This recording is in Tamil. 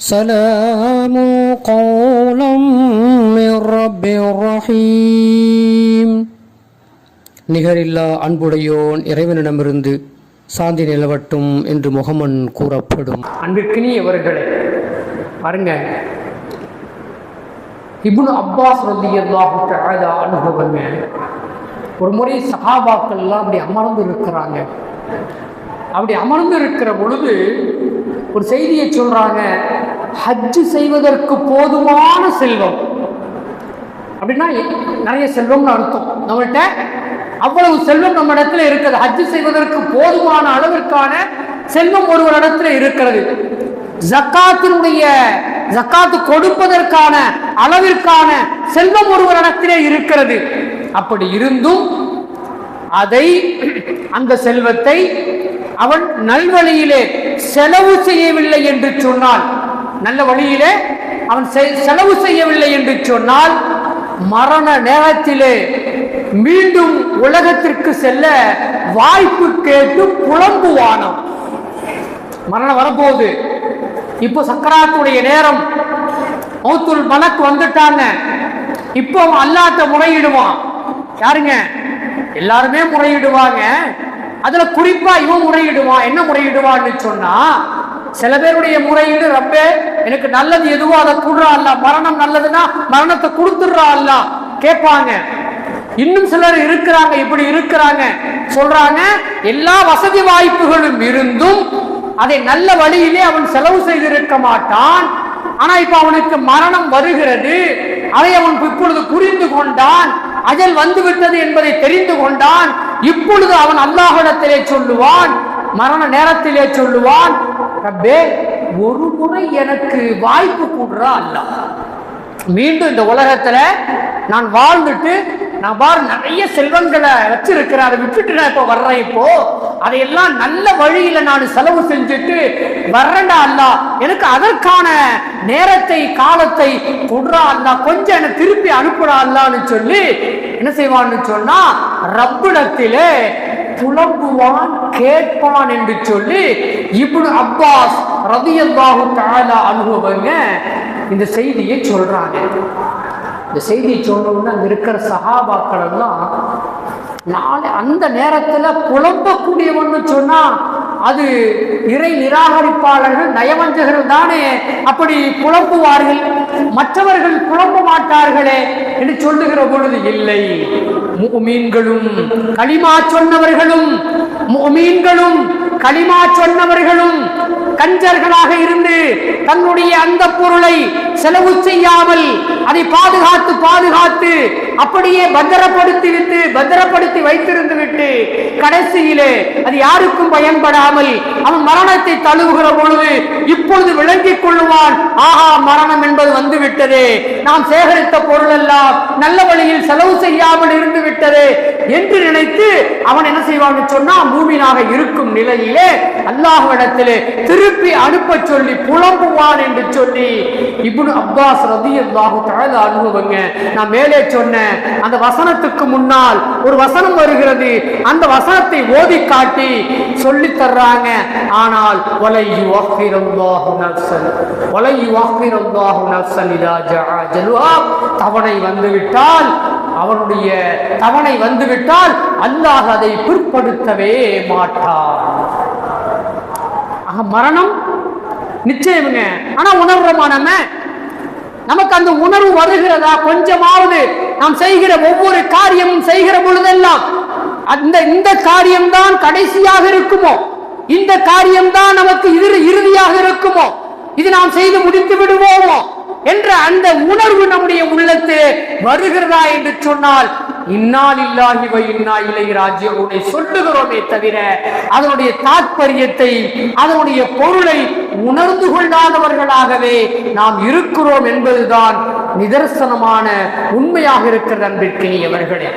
سلام قولا من رب رحيم நிகரில்லா அன்புடையோன் இறைவனிடமிருந்து சாந்தி நிலவட்டும் என்று முகமன் கூறப்படும் அன்பிற்கினியவர்களே பாருங்க இப்னு அப்பாஸ் ரலியல்லாஹு தஆலா அனுபவங்க ஒரு முறை சஹாபாக்கள்லாம் அப்படி அமர்ந்து இருக்கிறாங்க அப்படி அமர்ந்து இருக்கிற பொழுது ஒரு செய்தியை சொல்றாங்க ஹஜ்ஜு செய்வதற்கு போதுமான செல்வம். அப்படின்னா நிறைய செல்வம்னு அர்த்தம். நம்மள்கிட்ட அவ்வளவு செல்வம் நம்ம இடத்துல இருக்கிறது ஹஜ்ஜு செய்வதற்கு போதுமான அளவிற்கான செல்வம் ஒருவர் இடத்துல இருக்கிறது. ஜக்காத்தினுடைய ஜக்காத்து கொடுப்பதற்கான அளவிற்கான செல்வம் ஒருவர் இடத்திலே இருக்கிறது. அப்படி இருந்தும் அதை அந்த செல்வத்தை அவன் நல்வழியிலே செலவு செய்யவில்லை என்று சொன்னால் நல்ல வழியிலே அவன் செ- செலவு செய்யவில்லை என்று சொன்னால் மரண நேரத்திலே மீண்டும் உலகத்திற்கு செல்ல வாய்ப்பு கேட்டு புலம்புவானாம். மரணம் வரப்போகுது. இப்போ சக்கராத்துடைய நேரம். மௌத்துல் மலக் வந்துட்டாங்க. இப்போ அவன் அல்லாட்ட முறையிடுவான். யாருங்க? எல்லாருமே முறையிடுவாங்க. அதுல குறிப்பா இவன் முறையிடுவான். என்ன முறையிடுவான்னு சொன்னா சில பேருடைய முறையீடு ரப்பே எனக்கு நல்லது எதுவோ அதை கொடுறா அல்ல மரணம் நல்லதுன்னா மரணத்தை கொடுத்துடுறா அல்ல கேட்பாங்க. இன்னும் சிலர் இருக்கிறாங்க இப்படி இருக்கிறாங்க. சொல்றாங்க எல்லா வசதி வாய்ப்புகளும் இருந்தும் அதை நல்ல வழியிலே அவன் செலவு செய்திருக்க மாட்டான். ஆனா இப்ப அவனுக்கு மரணம் வருகிறது. அதை அவன் இப்பொழுது புரிந்து கொண்டான். அஜல் வந்துவிட்டது என்பதை தெரிந்து கொண்டான். இப்பொழுது அவன் அல்லாஹிடத்திலே சொல்லுவான். மரண நேரத்திலே சொல்லுவான். ரப்பே ஒரு முறை எனக்கு வாய்ப்பு கூடுறா அல்லாஹ். மீண்டும் இந்த உலகத்துல நான் வாழ்ந்துட்டு நான் பார் நிறைய செல்வங்களை வச்சிருக்கிறேன் அதை விட்டுட்டு நான் இப்போ வர்றேன் இப்போ. அதையெல்லாம் நல்ல வழியில நான் செலவு செஞ்சுட்டு வர்றேன்டா அல்லா எனக்கு அதற்கான நேரத்தை காலத்தை கொடுறா அல்லா கொஞ்சம் என்னை திருப்பி அனுப்புறா அல்லான்னு சொல்லி என்ன செய்வான்னு சொன்னா ரப்பிடத்திலே புலம்புவான் கேட்பான் என்று சொல்லி இப்னு அப்பாஸ் ரதியல்லாஹு தாலா அனுபவங்க இந்த செய்தியை சொல்றாங்க. இந்த செய்தியை சொன்னவுடனே அங்கே இருக்கிற சகாபாக்கள் எல்லாம் நாளை அந்த நேரத்தில் புலம்பக்கூடியவன்னு சொன்னா அது இறை நிராகரிப்பாளர்கள் நயவஞ்சகர்கள் தானே. அப்படி புலம்புவார்கள். மற்றவர்கள் புலம்ப மாட்டார்களே என்று சொல்லுகிற பொழுது இல்லை. மீன்களும் களிமா சொன்னவர்களும் மீன்களும் களிமா சொன்னவர்களும் கஞ்சர்களாக இருந்து தன்னுடைய அந்த பொருளை செலவு செய்யாமல் அதை பாதுகாத்து பாதுகாத்து அப்படியே பத்திரப்படுத்தி விட்டு பத்திரப்படுத்தி வைத்திருந்து விட்டு கடைசியிலே அது யாருக்கும் பயன்படாமல் அவன் மரணத்தை தழுவுகிற பொழுது இப்பொழுது விளங்கிக் கொள்ளுவான் ஆஹா மரணம் என்பது வந்துவிட்டதே. நாம் சேகரித்த பொருள் எல்லாம் நல்ல வழியில் செலவு செய்யாமல் இருந்து விட்டதே. என்று நினைத்து அவன் என்ன செய்வான்னு சொன்னா மூமினாக இருக்கும் நிலையிலே அல்லாஹ்விடத்திலே திருப்பி அனுப்ப சொல்லி புலம்புவான் என்று சொல்லி இப்னு அப்பாஸ் அனுபவங்க நான் மேலே சொன்ன அந்த வசனத்துக்கு முன்னால் ஒரு வசனம் வருகிறது. அந்த வசனத்தை ஓதி காட்டி சொல்லி தர்றாங்க. ஆனால் வலை யுவஹிரல்லாஹு நஃப்ஸன் வலை யுவஹிரல்லாஹு நஃப்ஸன் இதா ஜஆ தவணை வந்துவிட்டால் அவனுடைய தவணை வந்துவிட்டால் அல்லாஹ் அதை பிற்படுத்தவே மாட்டான். ஆக மரணம்? நிச்சயமுங்க ஆனா உணர்றோமா நம்ம? நமக்கு அந்த உணர்வு வருகிறதா? கொஞ்சமாவது நாம் செய்கிற ஒவ்வொரு காரியமும் செய்கிற பொழுதெல்லாம் அந்த இந்த காரியம்தான் கடைசியாக இருக்குமோ? இந்த காரியம்தான் நமக்கு இறு- இறுதியாக இருக்குமோ? இது நாம் செய்து முடித்து விடுவோமோ? என்ற அந்த உணர்வு நம்முடைய உள்ளத்தில் வருகிறதா என்று சொன்னால் இன்னால் இல்லாஹி வை இன்னா இலை ராஜ்யத்தை சொல்லுகிறோமே தவிர அதனுடைய தாற்பயத்தை அதனுடைய பொருளை உணர்ந்து கொள்ளாதவர்களாகவே நாம் இருக்கிறோம் என்பதுதான் நிதர்சனமான உண்மையாக இருக்கிற அன்பிற்கினியவர்களே.